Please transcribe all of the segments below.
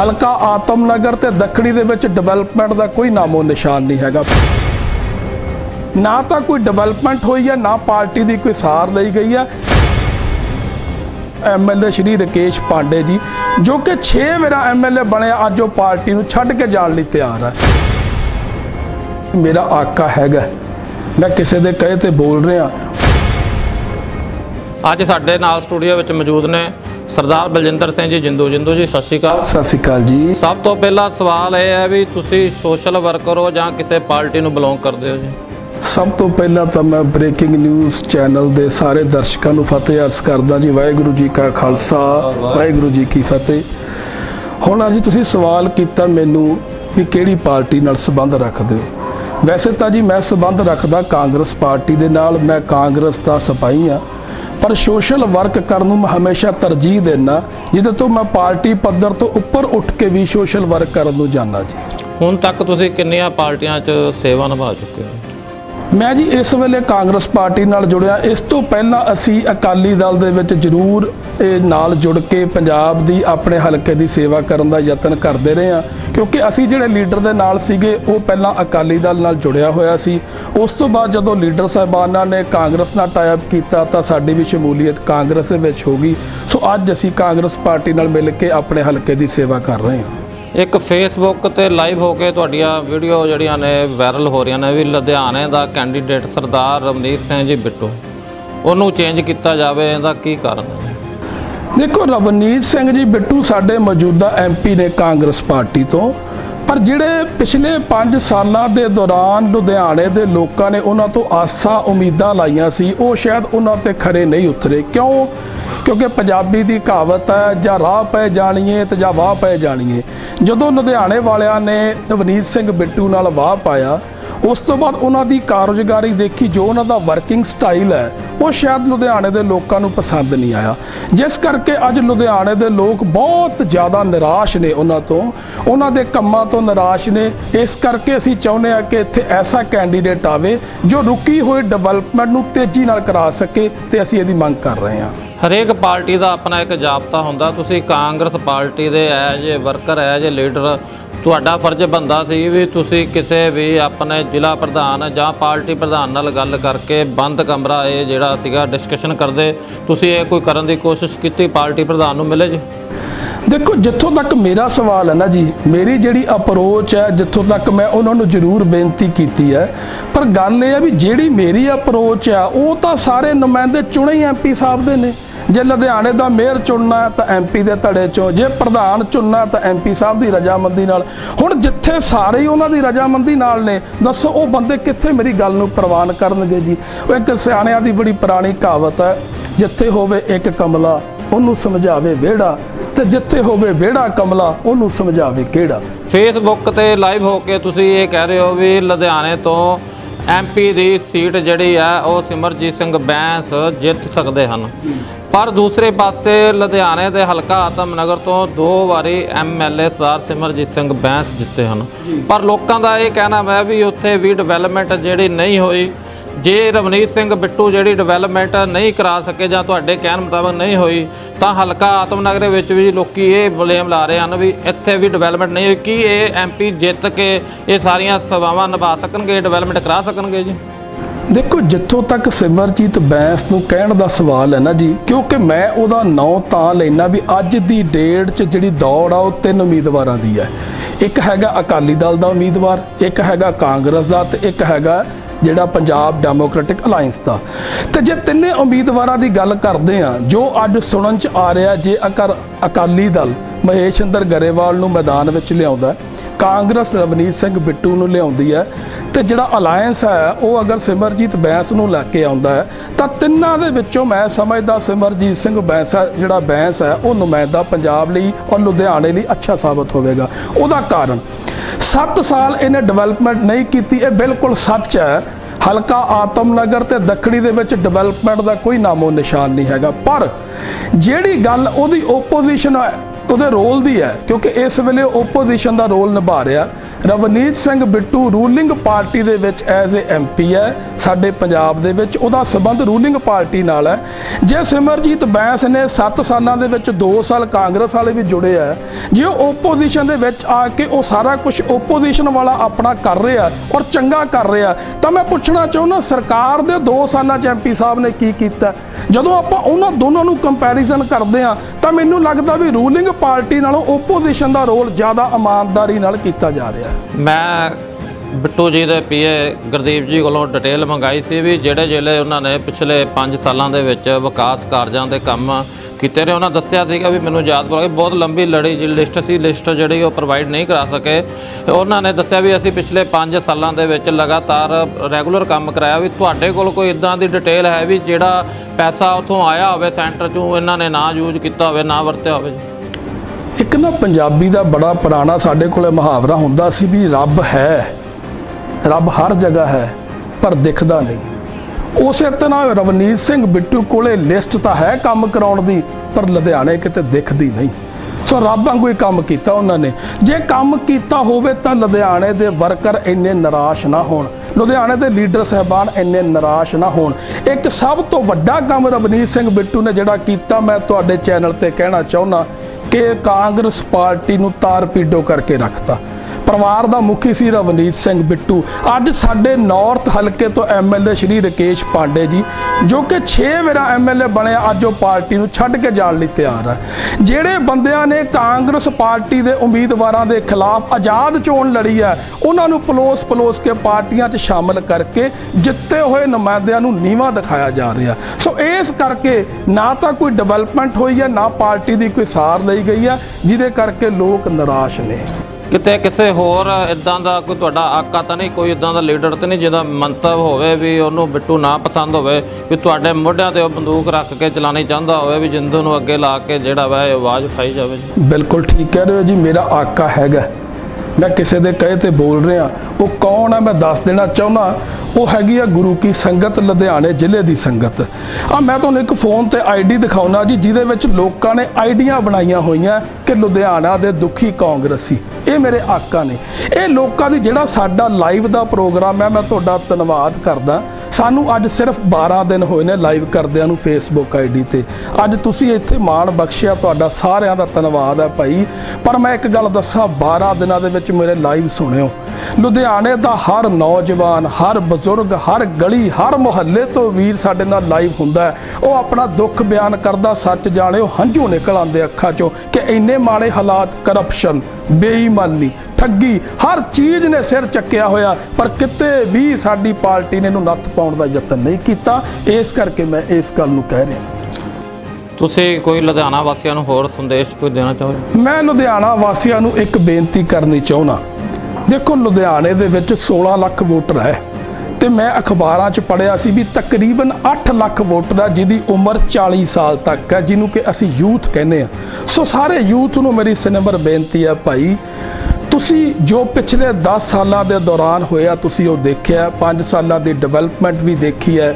ਹਲਕਾ ਆਤਮ ਨਗਰ ਤੇ ਦੱਖਣੀ ਦੇ ਵਿੱਚ ਡਿਵੈਲਪਮੈਂਟ ਦਾ ਕੋਈ ਨਾਮੋ ਨਿਸ਼ਾਨ ਨਹੀਂ ਹੈਗਾ। ਨਾ ਤਾਂ ਕੋਈ ਡਿਵੈਲਪਮੈਂਟ ਹੋਈ ਹੈ, ਨਾ ਪਾਰਟੀ ਦੀ ਕੋਈ ਸਾਰ ਲਈ ਗਈ ਹੈ। ਐਮਐਲਏ ਸ਼੍ਰੀ ਰਕੇਸ਼ ਪਾਂਡੇ ਜੀ, ਜੋ ਕਿ 6 ਮੇਰਾ ਐਮਐਲਏ ਬਣਿਆ, ਅੱਜ ਉਹ ਪਾਰਟੀ ਨੂੰ ਛੱਡ ਕੇ ਜਾਣ ਲਈ ਤਿਆਰ ਹੈ। ਮੇਰਾ ਆਕਾ ਹੈਗਾ, ਮੈਂ ਕਿਸੇ ਦੇ ਕਹੇ ਤੇ ਬੋਲ ਰਿਹਾ। ਅੱਜ ਸਾਡੇ ਨਾਲ ਸਟੂਡੀਓ ਵਿੱਚ ਮੌਜੂਦ ਨੇ ਸਰਦਾਰ ਬਲਜਿੰਦਰ ਸਿੰਘ ਜੀ ਜਿੰਦੂ ਜਿੰਦੂ ਜੀ ਸਤਿ ਸ਼੍ਰੀ ਅਕਾਲ। ਸਤਿ ਸ਼੍ਰੀ ਅਕਾਲ ਜੀ। ਸਭ ਤੋਂ ਪਹਿਲਾ ਸਵਾਲ ਇਹ ਹੈ ਵੀ ਤੁਸੀਂ ਸੋਸ਼ਲ ਵਰਕਰ ਹੋ ਜਾਂ ਕਿਸੇ ਪਾਰਟੀ ਨੂੰ ਬਿਲੋਂਗ ਕਰਦੇ ਹੋ ਜੀ? ਸਭ ਤੋਂ ਪਹਿਲਾਂ ਤਾਂ ਮੈਂ ਬ੍ਰੇਕਿੰਗ ਨਿਊਜ਼ ਚੈਨਲ ਦੇ ਸਾਰੇ ਦਰਸ਼ਕਾਂ ਨੂੰ ਫਤਿਹ ਅਰਜ਼ ਕਰਦਾ ਜੀ ਵਾਹਿਗੁਰੂ ਜੀ ਕਾ ਖਾਲਸਾ ਵਾਹਿਗੁਰੂ। ਜੀ ਕੀ ਫਤਿਹ। ਹੁਣ ਅੱਜ ਤੁਸੀਂ ਸਵਾਲ ਕੀਤਾ ਮੈਨੂੰ ਵੀ ਕਿਹੜੀ ਪਾਰਟੀ ਨਾਲ ਸੰਬੰਧ ਰੱਖਦੇ ਹੋ? ਵੈਸੇ ਤਾਂ ਜੀ ਮੈਂ ਸੰਬੰਧ ਰੱਖਦਾ ਕਾਂਗਰਸ ਪਾਰਟੀ ਦੇ ਨਾਲ ਮੈਂ ਕਾਂਗਰਸ ਦਾ ਸਿਪਾਹੀ ਆ ਪਰ ਸੋਸ਼ਲ ਵਰਕ ਕਰਨ ਨੂੰ ਮੈਂ ਹਮੇਸ਼ਾ ਤਰਜੀਹ ਦਿੰਦਾ ਜਿਹਦੇ ਤੋਂ ਮੈਂ ਪਾਰਟੀ ਪੱਧਰ ਤੋਂ ਉੱਪਰ ਉੱਠ ਕੇ ਵੀ ਸੋਸ਼ਲ ਵਰਕ ਕਰਨ ਨੂੰ ਜਾਣਦਾ ਜੀ। ਹੁਣ ਤੱਕ ਤੁਸੀਂ ਕਿੰਨੀਆਂ ਪਾਰਟੀਆਂ 'ਚ ਸੇਵਾ ਨਿਭਾ ਚੁੱਕੇ ਹੋ? ਮੈਂ ਜੀ ਇਸ ਵੇਲੇ ਕਾਂਗਰਸ ਪਾਰਟੀ ਨਾਲ ਜੁੜਿਆ। ਇਸ ਤੋਂ ਪਹਿਲਾਂ ਅਸੀਂ ਅਕਾਲੀ ਦਲ ਦੇ ਵਿੱਚ ਜ਼ਰੂਰ ਇਹ ਨਾਲ ਜੁੜ ਕੇ ਪੰਜਾਬ ਦੀ ਆਪਣੇ ਹਲਕੇ ਦੀ ਸੇਵਾ ਕਰਨ ਦਾ ਯਤਨ ਕਰਦੇ ਰਹੇ ਹਾਂ। ਕਿਉਂਕਿ ਅਸੀਂ ਜਿਹੜੇ ਲੀਡਰ ਦੇ ਨਾਲ ਸੀਗੇ, ਉਹ ਪਹਿਲਾਂ ਅਕਾਲੀ ਦਲ ਨਾਲ ਜੁੜਿਆ ਹੋਇਆ ਸੀ। ਉਸ ਤੋਂ ਬਾਅਦ ਜਦੋਂ ਲੀਡਰ ਸਾਹਿਬਾਨਾਂ ਨੇ ਕਾਂਗਰਸ ਨਾਲ ਟਾਈ ਕੀਤਾ, ਤਾਂ ਸਾਡੀ ਵੀ ਸ਼ਮੂਲੀਅਤ ਕਾਂਗਰਸ ਦੇ ਵਿੱਚ ਹੋ ਗਈ। ਸੋ ਅੱਜ ਅਸੀਂ ਕਾਂਗਰਸ ਪਾਰਟੀ ਨਾਲ ਮਿਲ ਕੇ ਆਪਣੇ ਹਲਕੇ ਦੀ ਸੇਵਾ ਕਰ ਰਹੇ ਹਾਂ। ਇੱਕ ਫੇਸਬੁੱਕ ਤੇ ਲਾਈਵ ਹੋ ਕੇ ਤੁਹਾਡੀਆਂ ਵੀਡੀਓ ਜਿਹੜੀਆਂ ਨੇ ਵਾਇਰਲ ਹੋ ਰਹੀਆਂ ਨੇ ਵੀ ਲੁਧਿਆਣੇ ਦਾ ਕੈਂਡੀਡੇਟ ਸਰਦਾਰ ਰਵਨੀਤ ਸਿੰਘ ਜੀ ਬਿੱਟੂ। ਉਹਨੂੰ ਚੇਂਜ ਕੀਤਾ ਜਾਵੇ, ਇਹਦਾ ਕੀ ਕਾਰਨ? ਦੇਖੋ ਰਵਨੀਤ ਸਿੰਘ ਜੀ ਬਿੱਟੂ ਸਾਡੇ ਮੌਜੂਦਾ ਐਮਪੀ ਨੇ ਕਾਂਗਰਸ ਪਾਰਟੀ ਤੋਂ। ਪਰ ਜਿਹੜੇ ਪਿਛਲੇ 5 ਸਾਲਾਂ ਦੇ ਦੌਰਾਨ ਲੁਧਿਆਣੇ ਦੇ ਲੋਕਾਂ ਨੇ ਉਹਨਾਂ ਤੋਂ ਆਸਾਂ ਉਮੀਦਾਂ ਲਾਈਆਂ ਸੀ, ਉਹ ਸ਼ਾਇਦ ਉਹਨਾਂ ਤੇ ਖਰੇ ਨਹੀਂ ਉਤਰੇ। ਕਿਉਂ? ਕਿਉਂਕਿ ਪੰਜਾਬੀ ਦੀ ਕਹਾਵਤ ਹੈ, ਜਾਂ ਰਾਹ ਪੈ ਜਾਣੀਏ ਤੇ ਜਾਂ ਵਾਹ ਪੈ ਜਾਣੀਏ। ਜਦੋਂ ਲੁਧਿਆਣੇ ਵਾਲਿਆਂ ਨੇ ਨਵਨੀਤ ਸਿੰਘ ਬਿੱਟੂ ਨਾਲ ਵਾਹ ਪਾਇਆ ਉਸ ਤੋਂ ਬਾਅਦ ਉਹਨਾਂ ਦੀ ਕਾਰਜਕਾਰੀ ਦੇਖੀ, ਜੋ ਉਹਨਾਂ ਦਾ ਵਰਕਿੰਗ ਸਟਾਈਲ ਹੈ, ਉਹ ਸ਼ਾਇਦ ਲੁਧਿਆਣੇ ਦੇ ਲੋਕਾਂ ਨੂੰ ਪਸੰਦ ਨਹੀਂ ਆਇਆ। ਜਿਸ ਕਰਕੇ ਅੱਜ ਲੁਧਿਆਣੇ ਦੇ ਲੋਕ ਬਹੁਤ ਜ਼ਿਆਦਾ ਨਿਰਾਸ਼ ਨੇ ਉਹਨਾਂ ਤੋਂ। ਉਹਨਾਂ ਦੇ ਕੰਮਾਂ ਤੋਂ ਨਿਰਾਸ਼ ਨੇ। ਇਸ ਕਰਕੇ ਅਸੀਂ ਚਾਹੁੰਦੇ ਹਾਂ ਕਿ ਇੱਥੇ ਐਸਾ ਕੈਂਡੀਡੇਟ ਆਵੇ, ਜੋ ਰੁਕੀ ਹੋਈ ਡਿਵੈਲਪਮੈਂਟ ਨੂੰ ਤੇਜ਼ੀ ਨਾਲ ਕਰਾ ਸਕੇ ਤੇ ਅਸੀਂ ਇਹਦੀ ਮੰਗ ਕਰ ਰਹੇ ਹਾਂ। ਹਰੇਕ ਪਾਰਟੀ ਦਾ ਆਪਣਾ ਇੱਕ ਜਾਬਤਾ ਹੁੰਦਾ। ਤੁਸੀਂ ਕਾਂਗਰਸ ਪਾਰਟੀ ਦੇ as a worker, as a leader ਤੁਹਾਡਾ ਫਰਜ਼ ਬੰਦਾ ਸੀ ਵੀ ਤੁਸੀਂ ਕਿਸੇ ਵੀ ਆਪਣੇ ਜ਼ਿਲ੍ਹਾ ਪ੍ਰਧਾਨ ਜਾਂ ਪਾਰਟੀ ਪ੍ਰਧਾਨ ਨਾਲ ਗੱਲ ਕਰਕੇ ਬੰਦ ਕਮਰਾ ਇਹ ਜਿਹੜਾ ਸੀਗਾ ਡਿਸਕਸ਼ਨ ਕਰਦੇ। ਤੁਸੀਂ ਇਹ ਕੋਈ ਕਰਨ ਦੀ ਕੋਸ਼ਿਸ਼ ਕੀਤੀ ਪਾਰਟੀ ਪ੍ਰਧਾਨ ਨੂੰ ਮਿਲੇ ਜੀ? ਦੇਖੋ, ਜਿੱਥੋਂ ਤੱਕ ਮੇਰਾ ਸਵਾਲ ਹੈ ਨਾ ਜੀ, ਮੇਰੀ ਜਿਹੜੀ ਅਪਰੋਚ ਹੈ, ਜਿੱਥੋਂ ਤੱਕ ਮੈਂ ਉਹਨਾਂ ਨੂੰ ਜ਼ਰੂਰ ਬੇਨਤੀ ਕੀਤੀ ਹੈ, ਪਰ ਗੱਲ ਇਹ ਹੈ ਵੀ ਜਿਹੜੀ ਮੇਰੀ ਅਪਰੋਚ ਆ ਉਹ ਤਾਂ ਸਾਰੇ ਨੁਮਾਇੰਦੇ ਚੁਣੇ ਹੀ ਐਮਪੀ ਸਾਹਿਬ ਦੇ ਨੇ। ਜੇ ਲੁਧਿਆਣੇ ਦਾ ਮੇਅਰ ਚੁਣਨਾ ਹੈ ਤਾਂ ਐਮਪੀ ਦੇ ਧੜੇ ਚੋਂ, ਜੇ ਪ੍ਰਧਾਨ ਚੁਣਨਾ ਤਾਂ ਐਮਪੀ ਸਾਹਿਬ ਦੀ ਰਜਾਮੰਦੀ ਨਾਲ। ਹੁਣ ਜਿੱਥੇ ਸਾਰੇ ਹੀ ਉਹਨਾਂ ਦੀ ਰਜਾਮੰਦੀ ਨਾਲ ਨੇ, ਦੱਸੋ ਉਹ ਬੰਦੇ ਕਿੱਥੇ ਮੇਰੀ ਗੱਲ ਨੂੰ ਪ੍ਰਵਾਨ ਕਰਨਗੇ ਜੀ? ਉਹ ਇੱਕ ਸਿਆਣਿਆਂ ਦੀ ਬੜੀ ਪੁਰਾਣੀ ਕਹਾਵਤ ਹੈ, ਜਿੱਥੇ ਹੋਵੇ ਇੱਕ ਕਮਲਾ, ਉਹਨੂੰ ਸਮਝਾਵੇ ਵਿਹੜਾ, ਤੇ ਜਿੱਥੇ ਹੋਵੇ ਵਿਹੜਾ ਕਮਲਾ, ਉਹਨੂੰ ਸਮਝਾਵੇ ਕਿਹੜਾ? ਫੇਸਬੁੱਕ ਤੇ ਲਾਈਵ ਹੋ ਕੇ ਤੁਸੀਂ ਇਹ ਕਹਿ ਰਹੇ ਹੋ ਵੀ ਲੁਧਿਆਣੇ ਤੋਂ ਐਮਪੀ ਦੀ ਸੀਟ ਜਿਹੜੀ ਆ, ਉਹ ਸਿਮਰਜੀਤ ਸਿੰਘ ਬੈਂਸ ਜਿੱਤ ਸਕਦੇ ਹਨ। ਪਰ ਦੂਸਰੇ ਪਾਸੇ ਲੁਧਿਆਣੇ ਦੇ ਹਲਕਾ ਆਤਮਨਗਰ ਤੋਂ ਦੋ ਵਾਰੀ ਐਮਐਲਏ ਸਰਦਾਰ ਸਿਮਰਜੀਤ ਸਿੰਘ ਬੈਂਸ ਜਿੱਤੇ ਹਨ। ਪਰ ਲੋਕਾਂ ਦਾ ਇਹ ਕਹਿਣਾ ਹੈ ਵੀ ਉੱਥੇ ਵੀ ਡਿਵੈਲਪਮੈਂਟ ਜਿਹੜੀ ਨਹੀਂ ਹੋਈ ਜੇ ਰਵਨੀਤ ਸਿੰਘ ਬਿੱਟੂ ਜਿਹੜੀ ਡਿਵੈਲਪਮੈਂਟ ਨਹੀਂ ਕਰਾ ਸਕੇ ਜਾਂ ਤੁਹਾਡੇ ਕਹਿਣ ਮੁਤਾਬਕ ਨਹੀਂ ਹੋਈ ਤਾਂ ਹਲਕਾ ਆਤਮਨਗਰ ਦੇ ਵਿੱਚ ਵੀ ਲੋਕੀ ਇਹ ਬਲੇਮ ਲਾ ਰਹੇ ਹਨ ਵੀ ਇੱਥੇ ਵੀ ਡਿਵੈਲਪਮੈਂਟ ਨਹੀਂ ਹੋਈ। ਕੀ ਇਹ ਐਮਪੀ ਜਿੱਤ ਕੇ ਇਹ ਸਾਰੀਆਂ ਸੇਵਾਵਾਂ ਨਿਭਾ ਸਕਣਗੇ ਡਿਵੈਲਪਮੈਂਟ ਕਰਾ ਸਕਣਗੇ ਜੀ? ਦੇਖੋ, ਜਿੱਥੋਂ ਤੱਕ ਸਿਮਰਜੀਤ ਬੈਂਸ ਨੂੰ ਕਹਿਣ ਦਾ ਸਵਾਲ ਹੈ ਨਾ ਜੀ, ਕਿਉਂਕਿ ਮੈਂ ਉਹਦਾ ਨਾਂ ਤਾਂ ਲੈਣਾ ਵੀ ਅੱਜ ਦੀ ਡੇਟ 'ਚ ਜਿਹੜੀ ਦੌੜ ਆ, ਉਹ ਤਿੰਨ ਉਮੀਦਵਾਰਾਂ ਦੀ ਹੈ। ਇੱਕ ਹੈਗਾ ਅਕਾਲੀ ਦਲ ਦਾ ਉਮੀਦਵਾਰ, ਇੱਕ ਹੈਗਾ ਕਾਂਗਰਸ ਦਾ ਤੇ ਇੱਕ ਹੈਗਾ ਜਿਹੜਾ ਪੰਜਾਬ ਡੈਮੋਕ੍ਰੈਟਿਕ ਅਲਾਈਅੰਸ ਦਾ। ਤੇ ਜੇ ਤਿੰਨੇ ਉਮੀਦਵਾਰਾਂ ਦੀ ਗੱਲ ਕਰਦੇ ਆ ਜੋ ਅੱਜ ਸੁਣਨ 'ਚ ਆ ਰਿਹਾ ਜੇ ਅਕਰ, ਅਕਾਲੀ ਦਲ ਮਹੇਸ਼ ਮਹੇਸ਼ਿੰਦਰ ਗਰੇਵਾਲ ਨੂੰ ਮੈਦਾਨ ਵਿੱਚ ਲਿਆਉਂਦਾ, ਕਾਂਗਰਸ ਰਵਨੀਤ ਸਿੰਘ ਬਿੱਟੂ ਨੂੰ ਲਿਆਉਂਦੀ ਹੈ ਤੇ ਜਿਹੜਾ ਅਲਾਈਅੰਸ ਹੈ, ਉਹ ਅਗਰ ਸਿਮਰਜੀਤ ਬੈਂਸ ਨੂੰ ਲੈ ਕੇ ਆਉਂਦਾ ਹੈ, ਤਾਂ ਤਿੰਨਾਂ ਦੇ ਵਿੱਚੋਂ ਮੈਂ ਸਮਝਦਾ ਸਿਮਰਜੀਤ ਸਿੰਘ ਬੈਂਸ ਜਿਹੜਾ ਬੈਂਸ ਹੈ, ਉਹ ਨੁਮਾਇੰਦਾ ਪੰਜਾਬ ਲਈ ਔਰ ਲੁਧਿਆਣੇ ਲਈ ਅੱਛਾ ਸਾਬਤ ਹੋਵੇਗਾ। ਉਹਦਾ ਕਾਰਨ 7 ਸਾਲ ਇਹਨੇ ਡਿਵੈਲਪਮੈਂਟ ਨਹੀਂ ਕੀਤੀ, ਇਹ ਬਿਲਕੁਲ ਸੱਚ ਹੈ। ਹਲਕਾ ਆਤਮਨਗਰ ਤੇ ਦੱਖਣੀ ਦੇ ਵਿੱਚ ਡਿਵੈਲਪਮੈਂਟ ਦਾ ਕੋਈ ਨਾਮੋ ਨਿਸ਼ਾਨ ਨਹੀਂ ਹੈਗਾ। ਪਰ ਜਿਹੜੀ ਗੱਲ ਉਹਦੀ ਓਪੋਜੀਸ਼ਨ ਹੈ, ਉਹਦੇ ਰੋਲ ਦੀ ਹੈ, ਕਿਉਂਕਿ ਇਸ ਵੇਲੇ ਓਪੋਜੀਸ਼ਨ ਦਾ ਰੋਲ ਨਿਭਾ ਰਿਹਾ। ਰਵਨੀਤ ਸਿੰਘ ਬਿੱਟੂ ਰੂਲਿੰਗ ਪਾਰਟੀ ਦੇ ਵਿੱਚ ਐਜ਼ ਏ ਐਮਪੀ ਹੈ। ਸਾਡੇ ਪੰਜਾਬ ਦੇ ਵਿੱਚ ਉਹਦਾ ਸਬੰਧ ਰੂਲਿੰਗ ਪਾਰਟੀ ਨਾਲ ਹੈ। ਜੇ ਸਿਮਰਜੀਤ ਬੈਂਸ ਨੇ 7 ਸਾਲਾਂ ਦੇ ਵਿੱਚ 2 ਸਾਲ ਕਾਂਗਰਸ ਵਾਲੇ ਵੀ ਜੁੜੇ ਆ, ਜੇ ਉਹ ਓਪੋਜੀਸ਼ਨ ਦੇ ਵਿੱਚ ਆ ਕੇ ਉਹ ਸਾਰਾ ਕੁਝ ਓਪੋਜੀਸ਼ਨ ਵਾਲਾ ਆਪਣਾ ਕਰ ਰਿਹਾ ਔਰ ਚੰਗਾ ਕਰ ਰਿਹਾ, ਤਾਂ ਮੈਂ ਪੁੱਛਣਾ ਚਾਹੁੰਦਾ, ਸਰਕਾਰ ਦੇ 2 ਸਾਲਾਂ ਚ ਐਮਪੀ ਸਾਹਿਬ ਨੇ ਕੀ ਕੀਤਾ? ਜਦੋਂ ਆਪਾਂ ਉਹਨਾਂ ਦੋਨਾਂ ਨੂੰ ਕੰਪੈਰੀਜ਼ਨ ਕਰਦੇ ਆ ਤਾਂ ਮੈਨੂੰ ਲੱਗਦਾ ਵੀ ਰੂਲਿੰਗ ਪਾਰਟੀ ਨਾਲੋਂ ਓਪੋਜੀਸ਼ਨ ਦਾ ਰੋਲ ਜ਼ਿਆਦਾ ਇਮਾਨਦਾਰੀ ਨਾਲ ਕੀਤਾ ਜਾ ਰਿਹਾ। ਮੈਂ ਬਿੱਟੂ ਜੀ ਦੇ ਪੀਏ ਗੁਰਦੀਪ ਜੀ ਕੋਲੋਂ ਡਿਟੇਲ ਮੰਗਾਈ ਸੀ ਵੀ ਜਿਹੜੇ ਜ਼ਿਲ੍ਹੇ ਉਹਨਾਂ ਨੇ ਪਿਛਲੇ 5 ਸਾਲਾਂ ਦੇ ਵਿੱਚ ਵਿਕਾਸ ਕਾਰਜਾਂ ਦੇ ਕੰਮ ਕੀਤੇ ਨੇ, ਉਹਨਾਂ ਦੱਸਿਆ ਸੀਗਾ ਵੀ ਮੈਨੂੰ ਯਾਦ ਪਾ ਬਹੁਤ ਲੰਬੀ ਲੜੀ ਜਿਹੜੀ ਲਿਸਟ ਸੀ ਲਿਸਟ ਜਿਹੜੀ ਉਹ ਪ੍ਰੋਵਾਈਡ ਨਹੀਂ ਕਰਾ ਸਕੇ। ਉਹਨਾਂ ਨੇ ਦੱਸਿਆ ਵੀ ਅਸੀਂ ਪਿਛਲੇ 5 ਸਾਲਾਂ ਦੇ ਵਿੱਚ ਲਗਾਤਾਰ ਰੈਗੂਲਰ ਕੰਮ ਕਰਾਇਆ ਵੀ ਤੁਹਾਡੇ ਕੋਲ ਕੋਈ ਇਦਾਂ ਦੀ ਡਿਟੇਲ ਹੈ ਵੀ ਜਿਹੜਾ ਪੈਸਾ ਉਥੋਂ ਆਇਆ ਹੋਵੇ ਸੈਂਟਰ ਚੋਂ ਇਹਨਾਂ ਨੇ ਨਾ ਯੂਜ਼ ਕੀਤਾ ਹੋਵੇ, ਨਾ ਵਰਤਿਆ ਹੋਵੇ? ਨਾ ਪੰਜਾਬੀ ਦਾ ਬੜਾ ਪੁਰਾਣਾ ਸਾਡੇ ਕੋਲੇ ਮੁਹਾਵਰਾ ਹੁੰਦਾ ਸੀ ਵੀ ਰੱਬ ਹੈ। ਰੱਬ ਹਰ ਜਗ੍ਹਾ ਹੈ, ਪਰ ਦਿਖਦਾ ਨਹੀਂ। ਉਸੇ ਤਰ੍ਹਾਂ ਰਵਨੀਤ ਸਿੰਘ ਬਿੱਟੂ ਕੋਲੇ ਲਿਸਟ ਤਾਂ ਹੈ ਕੰਮ ਕਰਾਉਣ ਦੀ, ਪਰ ਲੁਧਿਆਣੇ ਕਿਤੇ ਦਿਖਦੀ ਨਹੀਂ। ਸੋ ਰੱਬ ਵਾਂਗੂ ਹੀ ਕੰਮ ਕੀਤਾ ਉਹਨਾਂ ਨੇ। ਜੇ ਕੰਮ ਕੀਤਾ ਹੋਵੇ ਤਾਂ ਲੁਧਿਆਣੇ ਦੇ ਵਰਕਰ ਇੰਨੇ ਨਿਰਾਸ਼ ਨਾ ਹੋਣ। ਲੁਧਿਆਣੇ ਦੇ ਲੀਡਰ ਸਹਿਬਾਨ ਇੰਨੇ ਨਿਰਾਸ਼ ਨਾ ਹੋਣ। ਇੱਕ ਸਭ ਤੋਂ ਵੱਡਾ ਕੰਮ ਰਵਨੀਤ ਸਿੰਘ ਬਿੱਟੂ ਨੇ ਜਿਹੜਾ ਕੀਤਾ, ਮੈਂ ਤੁਹਾਡੇ ਚੈਨਲ ਤੇ ਕਹਿਣਾ ਚਾਹੁੰਦਾ ਕਿ ਕਾਂਗਰਸ ਪਾਰਟੀ ਨੂੰ ਤਾਰ ਪੀਡੋ ਕਰਕੇ ਰੱਖਤਾ। ਪਰਿਵਾਰ ਦਾ ਮੁਖੀ ਸੀ ਰਵਨੀਤ ਸਿੰਘ ਬਿੱਟੂ। ਅੱਜ ਸਾਡੇ ਨਾਰਥ ਹਲਕੇ ਤੋਂ ਐਮਐਲਏ ਸ਼੍ਰੀ ਰਕੇਸ਼ ਪਾਂਡੇ ਜੀ, ਜੋ ਕਿ 6 ਵਾਰਾ ਐਮਐਲਏ ਬਣਿਆ, ਅੱਜ ਉਹ ਪਾਰਟੀ ਨੂੰ ਛੱਡ ਕੇ ਜਾਣ ਲਈ ਤਿਆਰ ਹੈ ਜਿਹੜੇ ਬੰਦਿਆਂ ਨੇ ਕਾਂਗਰਸ ਪਾਰਟੀ ਦੇ ਉਮੀਦਵਾਰਾਂ ਦੇ ਖਿਲਾਫ ਆਜ਼ਾਦ ਚੋਣ ਲੜੀ ਹੈ ਉਹਨਾਂ ਨੂੰ ਪਲੋਸ ਪਲੋਸ ਕੇ ਪਾਰਟੀਆਂ 'ਚ ਸ਼ਾਮਲ ਕਰਕੇ ਜਿੱਤੇ ਹੋਏ ਨੁਮਾਇੰਦਿਆਂ ਨੂੰ ਨੀਵਾ ਦਿਖਾਇਆ ਜਾ ਰਿਹਾ। ਸੋ ਇਸ ਕਰਕੇ ਨਾ ਤਾਂ ਕੋਈ ਡਿਵੈਲਪਮੈਂਟ ਹੋਈ ਹੈ ਨਾ ਪਾਰਟੀ ਦੀ ਕੋਈ ਸਾਰ ਲਈ ਗਈ ਹੈ ਜਿਹਦੇ ਕਰਕੇ ਲੋਕ ਨਿਰਾਸ਼ ਨੇ। ਕਿਤੇ ਕਿਸੇ ਹੋਰ ਇਦਾਂ ਦਾ ਕੋਈ ਤੁਹਾਡਾ ਆਕਾ ਤਾਂ ਨਹੀਂ, ਕੋਈ ਇਦਾਂ ਦਾ ਲੀਡਰ ਤੇ ਨਹੀਂ ਜਿਹਦਾ ਮੰਤਵ ਹੋਵੇ ਵੀ ਉਹਨੂੰ ਬਿੱਟੂ ਨਾ ਪਸੰਦ ਹੋਵੇ, ਵੀ ਤੁਹਾਡੇ ਮੋਢਿਆਂ ਤੇ ਉਹ ਬੰਦੂਕ ਰੱਖ ਕੇ ਚਲਾਣੀ ਚਾਹੁੰਦਾ ਹੋਵੇ ਵੀ ਜਿੰਦੂ ਨੂੰ ਅੱਗੇ ਲਾ ਕੇ ਜਿਹੜਾ ਵਾ ਇਹ ਆਵਾਜ਼ ਉਠਾਈ ਜਾਵੇ ਬਿਲਕੁਲ ਠੀਕ ਕਹਿ ਰਹੇ ਹੋ ਜੀ, ਮੇਰਾ ਆਕਾ ਹੈਗਾ। ਮੈਂ ਕਿਸੇ ਦੇ ਕਹੇ ਤੇ ਬੋਲ ਰਿਹਾ, ਉਹ ਕੌਣ ਹੈ ਮੈਂ ਦੱਸ ਦੇਣਾ ਚਾਹੁੰਦਾ? ਉਹ ਹੈਗੀ ਆ ਗੁਰੂ ਕੀ ਸੰਗਤ, ਲੁਧਿਆਣੇ ਜ਼ਿਲ੍ਹੇ ਦੀ ਸੰਗਤ। ਆ ਮੈਂ ਤੁਹਾਨੂੰ ਇੱਕ ਫੋਨ ਤੇ ਆਈਡੀ ਦਿਖਾਉਣਾ ਜੀ, ਜਿਹਦੇ ਵਿੱਚ ਲੋਕਾਂ ਨੇ ਆਈਡੀਆਂ ਬਣਾਈਆਂ ਹੋਈਆਂ ਕਿ ਲੁਧਿਆਣਾ ਦੇ ਦੁਖੀ ਕਾਂਗਰਸੀ। ਇਹ ਮੇਰੇ ਆਕਾ ਨੇ। ਇਹ ਲੋਕਾਂ ਦੀ ਜਿਹੜਾ ਸਾਡਾ ਲਾਈਵ ਦਾ ਪ੍ਰੋਗਰਾਮ ਹੈ, ਮੈਂ ਤੁਹਾਡਾ ਧੰਨਵਾਦ ਕਰਦਾ। ਸਾਨੂੰ ਅੱਜ ਸਿਰਫ 12 ਦਿਨ ਹੋਏ ਨੇ ਲਾਈਵ ਕਰਦਿਆਂ ਨੂੰ ਫੇਸਬੁੱਕ ਆਈਡੀ ਤੇ। ਅੱਜ ਤੁਸੀਂ ਇੱਥੇ ਮਾਣ ਬਖਸ਼ਿਆ, ਤੁਹਾਡਾ ਸਾਰਿਆਂ ਦਾ ਧੰਨਵਾਦ ਹੈ ਭਾਈ। ਪਰ ਮੈਂ ਇੱਕ ਗੱਲ ਦੱਸਾਂ 12 ਦਿਨਾਂ ਦੇ ਵਿੱਚ ਮੇਰੇ ਲਾਈਵ ਸੁਣਿਓ। ਲੁਧਿਆਣੇ ਦਾ ਹਰ ਨੌਜਵਾਨ, ਹਰ ਬਜ਼ੁਰਗ, ਹਰ ਗਲੀ, ਹਰ ਮੁਹੱਲੇ ਤੋਂ ਵੀਰ ਸਾਡੇ ਨਾਲ ਲਾਈਵ ਹੁੰਦਾ ਉਹ ਆਪਣਾ ਦੁੱਖ ਬਿਆਨ ਕਰਦਾ, ਸੱਚ ਜਾਣਿਓ, ਹੰਝੂ ਨਿਕਲ ਆਉਂਦੇ ਅੱਖਾਂ ਚੋਂ ਕਿ ਇੰਨੇ ਮਾੜੇ ਹਾਲਾਤ ਕਰਪਸ਼ਨ ਬੇਈਮਾਨੀ ਠੱਗੀ। ਹਰ ਚੀਜ਼ ਨੇ ਸਿਰ ਚੱਕਿਆ ਹੋਇਆ ਪਰ ਕਿਤੇ ਵੀ ਸਾਡੀ ਪਾਰਟੀ ਨੇ ਇਹਨੂੰ ਨੱਥ ਪਾਉਣ ਦਾ ਯਤਨ ਨਹੀਂ ਕੀਤਾ ਇਸ ਕਰਕੇ ਮੈਂ ਇਸ ਗੱਲ ਨੂੰ ਕਹਿ ਰਿਹਾ। ਤੁਸੀਂ ਕੋਈ ਲੁਧਿਆਣਾ ਵਾਸੀਆਂ ਨੂੰ ਹੋਰ ਸੰਦੇਸ਼ ਕੋਈ ਦੇਣਾ ਚਾਹੋਗੇ ਮੈਂ ਲੁਧਿਆਣਾ ਵਾਸੀਆਂ ਨੂੰ ਇੱਕ ਬੇਨਤੀ ਕਰਨੀ ਚਾਹੁੰਦਾ। ਦੇਖੋ ਲੁਧਿਆਣੇ ਦੇ ਵਿੱਚ 16 ਲੱਖ ਵੋਟਰ ਹੈ ਤੇ ਮੈਂ ਅਖਬਾਰਾਂ 'ਚ ਪੜਿਆ ਸੀ ਵੀ ਤਕਰੀਬਨ 8 ਲੱਖ ਵੋਟਰ ਹੈ ਜਿਹਦੀ ਉਮਰ 40 ਸਾਲ ਤੱਕ ਹੈ ਜਿਹਨੂੰ ਕਿ ਅਸੀਂ ਯੂਥ ਕਹਿੰਦੇ ਆ ਸੋ ਸਾਰੇ ਯੂਥ ਨੂੰ ਮੇਰੀ ਸਿਨਮਰ ਬੇਨਤੀ ਹੈ ਭਾਈ ਤੁਸੀਂ ਜੋ ਪਿਛਲੇ 10 ਸਾਲਾਂ ਦੇ ਦੌਰਾਨ ਹੋਇਆ, ਤੁਸੀਂ ਉਹ ਦੇਖਿਆ 5 ਸਾਲਾਂ ਦੀ ਡਿਵੈਲਪਮੈਂਟ ਵੀ ਦੇਖੀ ਹੈ।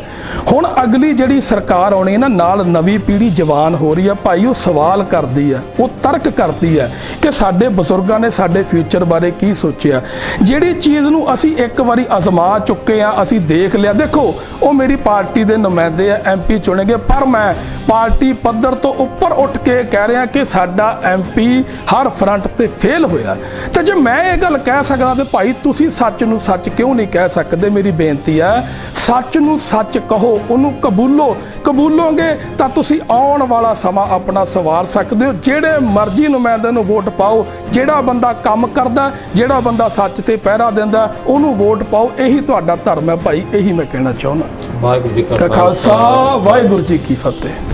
ਹੁਣ ਅਗਲੀ ਜਿਹੜੀ ਸਰਕਾਰ ਆਉਣੀ ਨਾ, ਨਾਲ ਨਵੀਂ ਪੀੜ੍ਹੀ ਜਵਾਨ ਹੋ ਰਹੀ ਹੈ, ਭਾਈ ਉਹ ਸਵਾਲ ਕਰਦੀ ਹੈ, ਉਹ ਤਰਕ ਕਰਦੀ ਹੈ ਕਿ ਸਾਡੇ ਬਜ਼ੁਰਗਾਂ ਨੇ ਸਾਡੇ ਫਿਊਚਰ ਬਾਰੇ ਕੀ ਸੋਚਿਆ। ਜਿਹੜੀ ਚੀਜ਼ ਨੂੰ ਅਸੀਂ ਇੱਕ ਵਾਰੀ ਅਜ਼ਮਾ ਚੁੱਕੇ ਆ ਅਸੀਂ ਦੇਖ ਲਿਆ। ਦੇਖੋ, ਉਹ ਮੇਰੀ ਪਾਰਟੀ ਦੇ ਨੁਮਾਇੰਦੇ ਆ ਐਮਪੀ ਚੁਣੇਗੇ ਪਰ ਮੈਂ ਪਾਰਟੀ ਪੱਧਰ ਤੋਂ ਉੱਪਰ ਉੱਠ ਕੇ ਕਹਿ ਰਿਹਾ ਕਿ ਸਾਡਾ ਐਮਪੀ ਹਰ ਫਰੰਟ ਤੇ ਫੇਲ ਹੋਇਆ। ਤੇ ਜੇ ਮੈਂ ਇਹ ਗੱਲ ਕਹਿ ਸਕਦਾ ਤੇ ਭਾਈ ਤੁਸੀਂ ਸੱਚ ਨੂੰ ਸੱਚ ਕਿਉਂ ਨਹੀਂ ਕਹਿ ਸਕਦੇ? ਮੇਰੀ ਬੇਨਤੀ ਹੈ ਸੱਚ ਨੂੰ ਸੱਚ ਕਹੋ ਉਹਨੂੰ ਕਬੂਲੋ। ਕਬੂਲੋਗੇ ਤਾਂ ਤੁਸੀਂ ਆਉਣ ਵਾਲਾ ਸਮਾਂ ਆਪਣਾ ਸਵਾਰ ਸਕਦੇ ਹੋ। ਜਿਹੜੇ ਮਰਜ਼ੀ ਨੁਮਾਇੰਦੇ ਨੂੰ ਵੋਟ ਪਾਓ ਜਿਹੜਾ ਬੰਦਾ ਕੰਮ ਕਰਦਾ ਜਿਹੜਾ ਬੰਦਾ ਸੱਚ ਤੇ ਪਹਿਰਾ ਦਿੰਦਾ ਉਹਨੂੰ ਵੋਟ ਪਾਓ। ਇਹੀ ਤੁਹਾਡਾ ਧਰਮ ਹੈ ਭਾਈ ਇਹੀ ਮੈਂ ਕਹਿਣਾ ਚਾਹੁੰਦਾ। ਵਾਹਿਗੁਰੂ ਜੀ ਕਾ ਖਾਲਸਾ। ਵਾਹਿਗੁਰੂ ਜੀ ਕੀ ਫਤਿਹ।